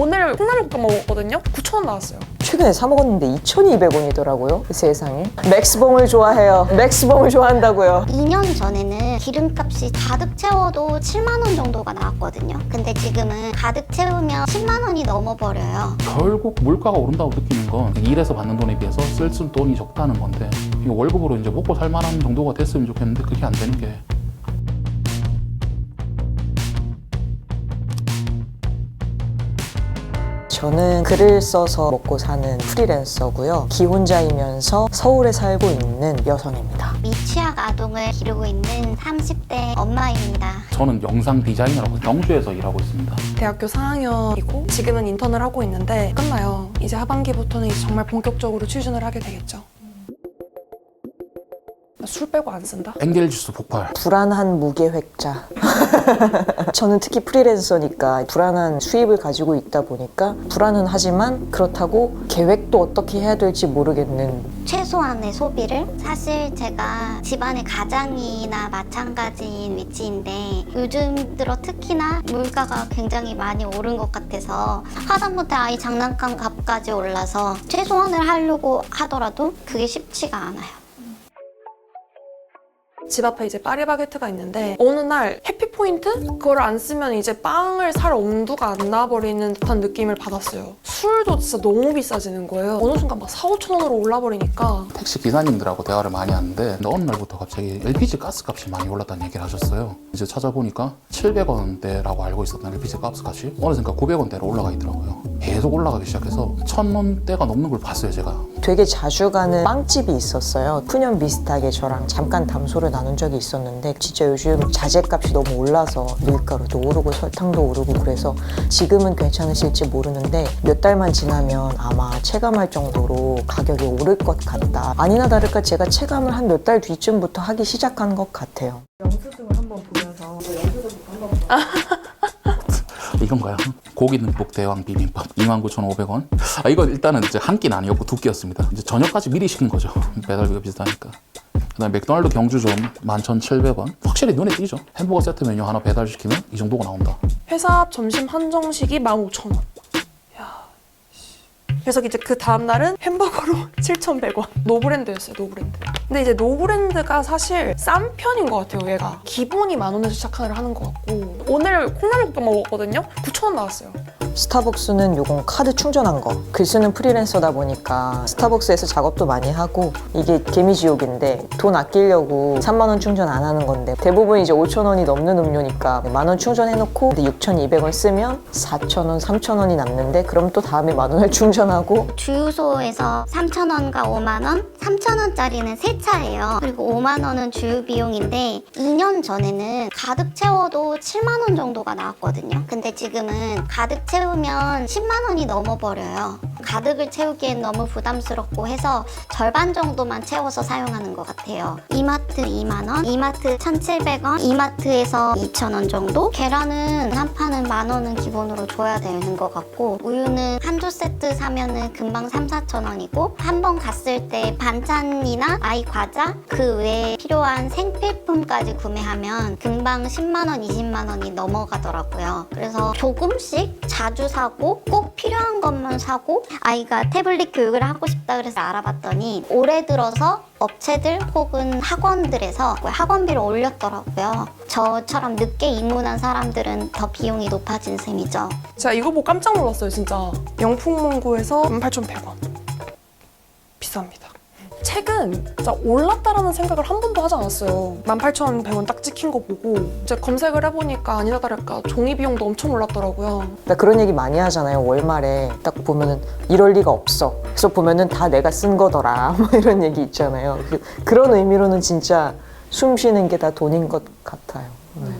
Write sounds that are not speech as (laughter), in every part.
오늘 콩나물국밥 먹었거든요. 9,000원 나왔어요. 최근에 사 먹었는데 2,200원이더라고요. 세상에. 맥스봉을 좋아해요. 맥스봉을 좋아한다고요. 2년 전에는 기름값이 가득 채워도 7만 원 정도가 나왔거든요. 근데 지금은 가득 채우면 10만 원이 넘어버려요. 결국 물가가 오른다고 느끼는 건 일해서 받는 돈에 비해서 쓸수 돈이 적다는 건데 월급으로 이제 먹고 살 만한 정도가 됐으면 좋겠는데 그게 안 되는 게 저는 글을 써서 먹고 사는 프리랜서고요. 기혼자이면서 서울에 살고 있는 여성입니다. 미취학 아동을 기르고 있는 30대 엄마입니다. 저는 영상 디자이너라고 경주에서 일하고 있습니다. 대학교 4학년이고 지금은 인턴을 하고 있는데 끝나요. 이제 하반기부터는 이제 정말 본격적으로 취준을 하게 되겠죠. 나술 빼고 안 쓴다? 엔겔 지수 폭발. 불안한 무계획자. (laughs) 저는 특히 프리랜서니까 불안한 수입을 가지고 있다 보니까 불안은 하지만 그렇다고 계획도 어떻게 해야 될지 모르겠는 최소한의 소비를 사실 제가 집안의 가장이나 마찬가지인 위치인데 요즘 들어 특히나 물가가 굉장히 많이 오른 것 같아서 하다못해 아이 장난감 값까지 올라서 최소한을 하려고 하더라도 그게 쉽지가 않아요. 집 앞에 이제 파리바게트가 있는데 어느 날 해피포인트? 그걸 안 쓰면 이제 빵을 살 엄두가 안 나버리는 듯한 느낌을 받았어요. 술도 진짜 너무 비싸지는 거예요. 어느 순간 막 4, 5천 원으로 올라버리니까 택시 기사님들하고 대화를 많이 하는데 근데 어느 날부터 갑자기 LPG 가스 값이 많이 올랐다는 얘기를 하셨어요. 이제 찾아보니까 700원대라고 알고 있었던 LPG 가스 값이 어느샌가 900원대로 올라가 있더라고요. 계속 올라가기 시작해서 1000원대가 넘는 걸 봤어요, 제가. 되게 자주 가는 빵집이 있었어요. 푸념 비슷하게 저랑 잠깐 담소를 나눈 적이 있었는데 진짜 요즘 자재값이 너무 올라서 밀가루도 오르고 설탕도 오르고 그래서 지금은 괜찮으실지 모르는데 몇 달만 지나면 아마 체감할 정도로 가격이 오를 것 같다. 아니나 다를까 제가 체감을 한 몇 달 뒤쯤부터 하기 시작한 것 같아요. (laughs) 이건가요? 고기 듬뿍 대왕 비빔밥 29,500원. 아 이거 일단은 이제 한 끼는 아니었고 두 끼였습니다. 이제 저녁까지 미리 시킨 거죠. 배달비가 비싸니까. 그다음 맥도날드 경주점 11,700원. 확실히 눈에 띄죠. 햄버거 세트 메뉴 하나 배달시키면 이 정도가 나온다. 회사 앞 점심 한정식이 15,000원. 야. 씨. 그래서 이제 그 다음날은 햄버거로 (laughs) 7,100원. 노브랜드였어요, 노브랜드. 근데 이제 노브랜드가 사실 싼 편인 것 같아요, 얘가. 기본이 만 원에서 시작을 하는 것 같고. 오늘 콩나물국밥 먹었거든요? 9,000원 나왔어요. 스타벅스는 요건 카드 충전한 거. 글 쓰는 프리랜서다 보니까 스타벅스에서 작업도 많이 하고 이게 개미지옥인데 돈 아끼려고 3만 원 충전 안 하는 건데 대부분 이제 5천 원이 넘는 음료니까 만 원 충전해놓고 6,200원 쓰면 4천 원, 3천 원이 남는데 그럼 또 다음에 만 원을 (laughs) 충전하고 주유소에서 3,000원과 5만원, 3,000원짜리는 세 차예요. 그리고 5만원은 주유 비용인데 2년 전에는 가득 채워도 7만원 정도가 나왔거든요. 근데 지금은 가득 채 우면 10만 원이 넘어버려요. 가득을 채우기엔 너무 부담스럽고 해서 절반 정도만 채워서 사용하는 것 같아요. 이마트 2만원, 이마트 1,700원, 이마트에서 2,000원 정도? 계란은 한 판은 만 원은 기본으로 줘야 되는 것 같고 우유는 한 두 세트 사면은 금방 3, 4천 원이고 한 번 갔을 때 반찬이나 아이 과자 그 외에 필요한 생필품까지 구매하면 금방 10만 원, 20만 원이 넘어가더라고요. 그래서 조금씩 자주 사고 꼭 필요한 것만 사고 아이가 태블릿 교육을 하고 싶다 그래서 알아봤더니 올해 들어서 업체들 혹은 학원들에서 학원비를 올렸더라고요. 저처럼 늦게 입문한 사람들은 더 비용이 높아진 셈이죠. 제가 이거 보고 깜짝 놀랐어요, 진짜. 영풍문고에서 18,100원. 비쌉니다. 책은 진짜 올랐다라는 생각을 한 번도 하지 않았어요. 18,100원 딱 찍힌 거 보고 이제 검색을 해보니까 아니나 다를까 종이 비용도 엄청 올랐더라고요. 나 그런 얘기 많이 하잖아요. 월말에 딱 보면은 이럴 리가 없어. 그래서 보면은 다 내가 쓴 거더라. (laughs) 뭐 이런 얘기 있잖아요. 그, 그런 의미로는 진짜 숨 쉬는 게 다 돈인 것 같아요. 네.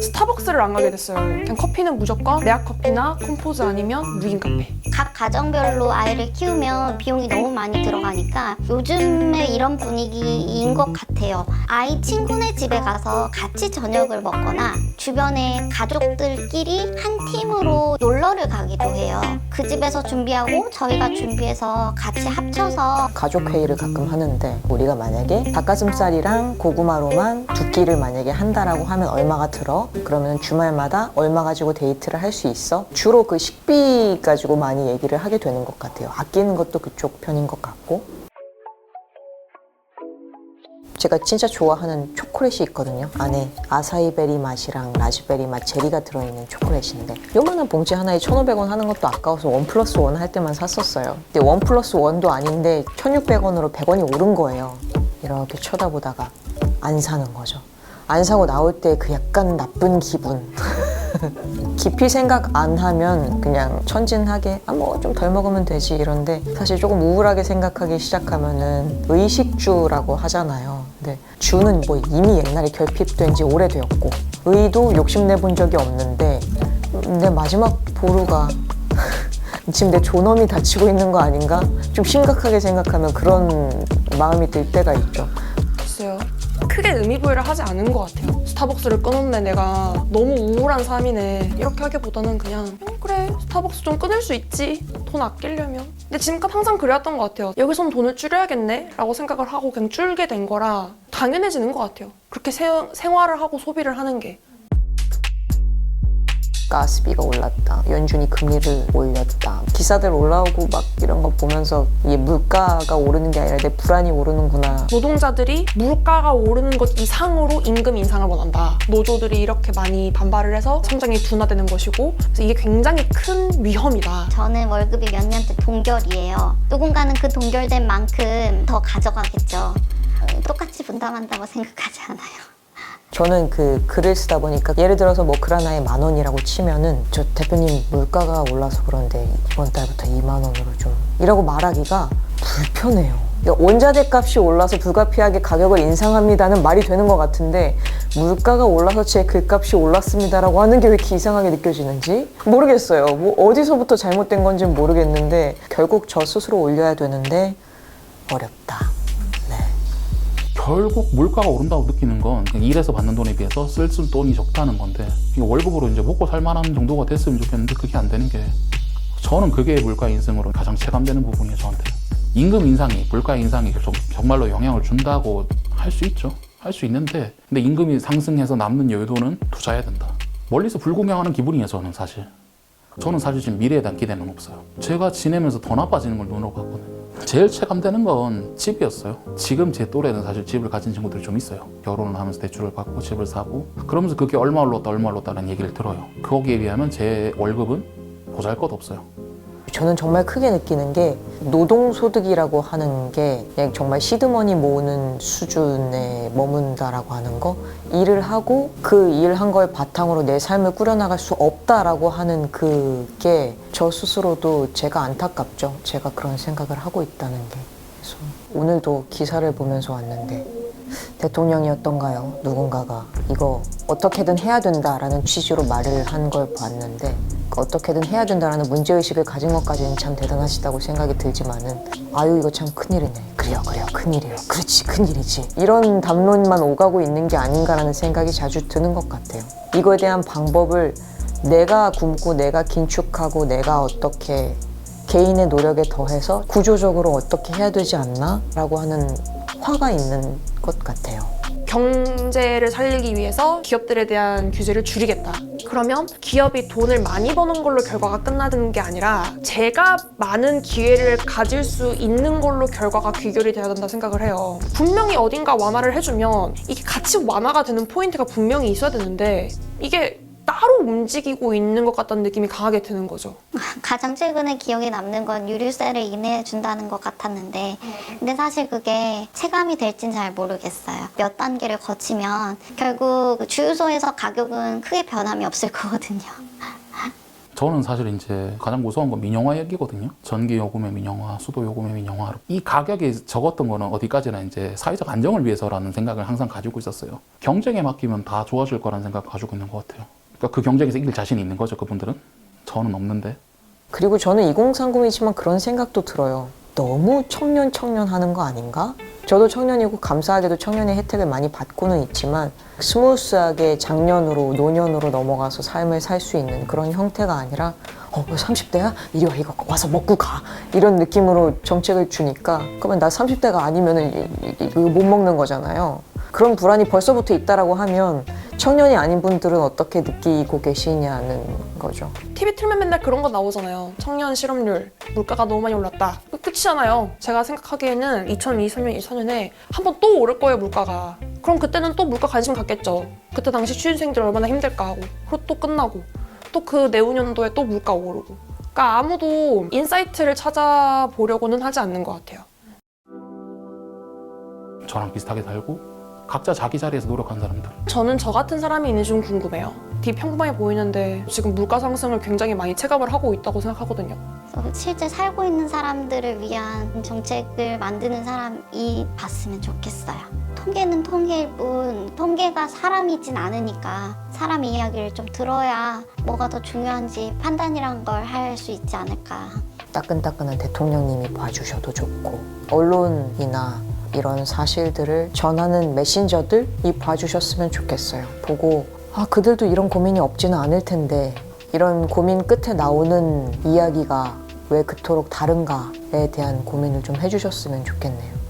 스타벅스를 안 가게 됐어요. 그냥 커피는 무조건 레아 커피나 콤포즈 아니면 무인 카페. 각 가정별로 아이를 키우면 비용이 너무 많이 들어가니까 요즘에 이런 분위기인 것 같아요. 아이 친구네 집에 가서 같이 저녁을 먹거나 주변에 가족들끼리 한 팀으로 놀러를 가기도 해요. 그 집에서 준비하고 저희가 준비해서 같이 합쳐서 가족 회의를 가끔 하는데 우리가 만약에 닭가슴살이랑 고구마로만 두 끼를 만약에 한다라고 하면 얼마가 들어? 그러면 주말마다 얼마 가지고 데이트를 할 수 있어? 주로 그 식비 가지고 많이 얘기를 하게 되는 것 같아요. 아끼는 것도 그쪽 편인 것 같고. 제가 진짜 좋아하는 초콜릿이 있거든요. 안에 아사이베리 맛이랑 라즈베리 맛 제리가 들어있는 초콜릿인데 요만한 봉지 하나에 1,500원 하는 것도 아까워서 원 플러스 원 할 때만 샀었어요. 근데 원 플러스 원도 아닌데 1,600원으로 100원이 오른 거예요. 이렇게 쳐다보다가 안 사는 거죠. 안 사고 나올 때 그 약간 나쁜 기분. (laughs) (laughs) 깊이 생각 안 하면 그냥 천진하게 아 뭐 좀 덜 먹으면 되지 이런데 사실 조금 우울하게 생각하기 시작하면은 의식주라고 하잖아요. 근데 주는 뭐 이미 옛날에 결핍된 지 오래되었고 의도 욕심내 본 적이 없는데 내 마지막 보루가 (laughs) 지금 내 존엄이 다치고 있는 거 아닌가? 좀 심각하게 생각하면 그런 마음이 들 때가 있죠. 글쎄요. 크게 의미 부여를 하지 않은 것 같아요. 스타벅스를 끊었네. 내가 너무 우울한 삶이네. 이렇게 하기보다는 그냥 음, 그래 스타벅스 좀 끊을 수 있지. 돈 아끼려면. 근데 지금껏 항상 그래왔던 것 같아요. 여기선 돈을 줄여야겠네. 라고 생각을 하고 그냥 줄게 된 거라 당연해지는 것 같아요. 그렇게 세- 생활을 하고 소비를 하는 게 가스비가 올랐다. 연준이 금리를 올렸다. 기사들 올라오고 막 이런 거 보면서 이게 물가가 오르는 게 아니라 내 불안이 오르는구나. 노동자들이 물가가 오르는 것 이상으로 임금 인상을 원한다. 노조들이 이렇게 많이 반발을 해서 성장이 둔화되는 것이고 그래서 이게 굉장히 큰 위험이다. 저는 월급이 몇 년째 동결이에요. 누군가는 그 동결된 만큼 더 가져가겠죠. 어, 똑같이 분담한다고 생각하지 않아요. 저는 그 글을 쓰다 보니까 예를 들어서 뭐 글 하나에 만 원이라고 치면은 저 대표님 물가가 올라서 그런데 이번 달부터 2만 원으로 좀 이라고 말하기가 불편해요. 그러니까 원자재 값이 올라서 불가피하게 가격을 인상합니다는 말이 되는 것 같은데 물가가 올라서 제 글값이 올랐습니다라고 하는 게 왜 이렇게 이상하게 느껴지는지 모르겠어요. 뭐 어디서부터 잘못된 건지는 모르겠는데 결국 저 스스로 올려야 되는데 어렵다. 네. 결국 물가가 오른다고 느끼는 건 일해서 받는 돈에 비해서 쓸 수 돈이 적다는 건데 월급으로 이제 먹고 살만한 정도가 됐으면 좋겠는데 그게 안 되는 게 저는 그게 물가 인상으로 가장 체감되는 부분이에요 저한테 임금 인상이 물가 인상이 정- 정말로 영향을 준다고 할 수 있죠 할 수 있는데 근데 임금이 상승해서 남는 여유도는 투자해야 된다 멀리서 불구경하는 기분이에요 저는 사실 저는 사실 지금 미래에 대한 기대는 없어요. 제가 지내면서 더 나빠지는 걸 눈으로 봤거든요. 제일 체감되는 건 집이었어요. 지금 제 또래는 사실 집을 가진 친구들이 좀 있어요. 결혼을 하면서 대출을 받고 집을 사고 그러면서 그게 얼마 올랐다 얼마 올랐다는 얘기를 들어요. 거기에 비하면 제 월급은 보잘 것 없어요. 저는 정말 크게 느끼는 게 노동소득이라고 하는 게 그냥 정말 시드머니 모으는 수준에 머문다라고 하는 거 일을 하고 그 일한 걸 바탕으로 내 삶을 꾸려나갈 수 없다라고 하는 그게 저 스스로도 제가 안타깝죠. 제가 그런 생각을 하고 있다는 게. 그래서 오늘도 기사를 보면서 왔는데 대통령이었던가요? 누군가가 이거 어떻게든 해야 된다라는 취지로 말을 한 걸 봤는데 그 어떻게든 해야 된다라는 문제의식을 가진 것까지는 참 대단하시다고 생각이 들지만은 아유 이거 참 큰일이네 그래요 그래요 큰일이에요 그렇지 큰일이지 이런 담론만 오가고 있는 게 아닌가라는 생각이 자주 드는 것 같아요 이거에 대한 방법을 내가 굶고 내가 긴축하고 내가 어떻게 개인의 노력에 더해서 구조적으로 어떻게 해야 되지 않나? 라고 하는 화가 있는 것 같아요. 경제를 살리기 위해서 기업들에 대한 규제를 줄이겠다. 그러면 기업이 돈을 많이 버는 걸로 결과가 끝나는 게 아니라 제가 많은 기회를 가질 수 있는 걸로 결과가 귀결이 돼야 된다 생각을 해요. 분명히 어딘가 완화를 해주면 이게 같이 완화가 되는 포인트가 분명히 있어야 되는데 이게 따로 움직이고 있는 것 같다는 느낌이 강하게 드는 거죠. (laughs) 가장 최근에 기억에 남는 건 유류세를 인해해 준다는 것 같았는데 근데 사실 그게 체감이 될진 잘 모르겠어요. 몇 단계를 거치면 결국 주유소에서 가격은 크게 변함이 없을 거거든요. (laughs) 저는 사실 이제 가장 무서운 건 민영화 얘기거든요. 전기 요금의 민영화, 수도 요금의 민영화. 이 가격이 적었던 거는 어디까지나 이제 사회적 안정을 위해서라는 생각을 항상 가지고 있었어요. 경쟁에 맡기면 다 좋아질 거라는 생각 가지고 있는 것 같아요. 그러니까 그 경쟁에서 이길 자신이 있는 거죠, 그분들은. 저는 없는데. 그리고 저는 2030이지만 그런 생각도 들어요. 너무 청년 청년 하는 거 아닌가? 저도 청년이고 감사하게도 청년의 혜택을 많이 받고는 있지만 스무스하게 장년으로 노년으로 넘어가서 삶을 살 수 있는 그런 형태가 아니라 어, 너 30대야? 이리 와 이거 와서 먹고 가 이런 느낌으로 정책을 주니까 그러면 나 30대가 아니면은 이- 이- 이거 못 먹는 거잖아요. 그런 불안이 벌써부터 있다라고 하면 청년이 아닌 분들은 어떻게 느끼고 계시냐는 거죠. TV 틀면 맨날 그런 거 나오잖아요. 청년 실업률, 물가가 너무 많이 올랐다. 그 끝이잖아요. 제가 생각하기에는 2023년, 24년에 한 번 또 오를 거예요, 물가가. 그럼 그때는 또 물가 관심 갖겠죠. 그때 당시 취준생들 얼마나 힘들까 하고. 그리고 또 끝나고. 또 그 내후년도에 또 물가 오르고. 그러니까 아무도 인사이트를 찾아보려고는 하지 않는 것 같아요. 저랑 비슷하게 살고 각자 자기 자리에서 노력한 사람들. 저는 저 같은 사람이 있는지 좀 궁금해요. 되게 평범해 보이는데 지금 물가 상승을 굉장히 많이 체감을 하고 있다고 생각하거든요. 실제 살고 있는 사람들을 위한 정책을 만드는 사람이 봤으면 좋겠어요. 통계는 통계일 뿐 통계가 사람이진 않으니까 사람 이야기를 좀 들어야 뭐가 더 중요한지 판단이란 걸 할 수 있지 않을까. 따끈따끈한 대통령님이 봐주셔도 좋고 언론이나 이런 사실들을 전하는 메신저들이 봐주셨으면 좋겠어요. 보고 아 그들도 이런 고민이 없지는 않을 텐데 이런 고민 끝에 나오는 이야기가 왜 그토록 다른가에 대한 고민을 좀 해주셨으면 좋겠네요.